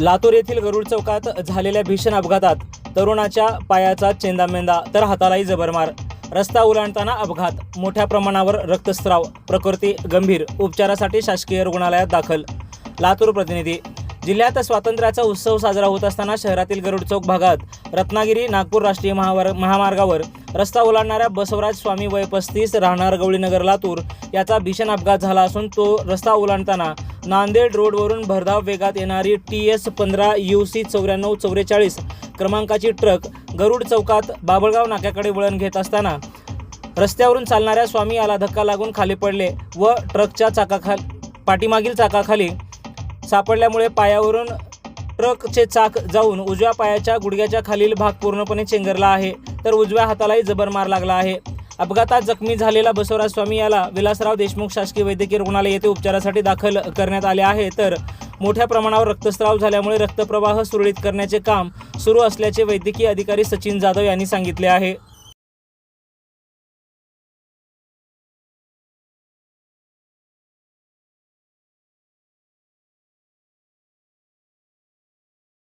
लातूर येथील गरुड चौकात झालेल्या भीषण अपघातात तरुणाच्या पायाचा चेंदामेंदा तर हातालाही जबरमार. रस्ता ओलांडताना अपघात. मोठ्या प्रमाणावर रक्तस्राव. प्रकृती गंभीर. उपचारासाठी शासकीय रुग्णालयात दाखल. लातूर प्रतिनिधी. जिल्ह्यात स्वातंत्र्याचा उत्सव साजरा होत असताना शहरातील गरुड चौक भागात रत्नागिरी नागपूर राष्ट्रीय महामार्ग महामार्गावर रस्ता ओलांडणाऱ्या बसवराज स्वामी वय पस्तीस राहणार गवळीनगर लातूर. याचा भीषण अपघात झाला असून तो रस्ता ओलांडताना नांदेड रोडवरून भरधाव वेगात येणारी टी एस पंधरा यू सी चौऱ्याण्णव चौवेचाळीस क्रमांकाची ट्रक गरुड चौकात बाबळगाव नाक्याकडे वळण घेत असताना रस्त्यावरून चालणाऱ्या स्वामी याला धक्का लागून खाली पडले व ट्रकच्या चाकाखाली पाठीमागील चाकाखाली सापडल्यामुळे पायावरून ट्रकचे चाक जाऊन उजव्या पायाच्या गुडघ्याच्या खालील भाग पूर्णपणे चेंगरला आहे. तर उजव्या हातालाही जबर मार लागला आहे. अपघातात जखमी झालेला बसवराज स्वामी याला विलासराव देशमुख शासकीय वैद्यकीय रुग्णालय येथे उपचारासाठी दाखल करण्यात आले आहे. तर मोठ्या प्रमाणावर रक्तस्राव झाल्यामुळे रक्तप्रवाह सुरळीत करण्याचे काम सुरू असल्याचे वैद्यकीय अधिकारी सचिन जाधव यांनी सांगितले आहे.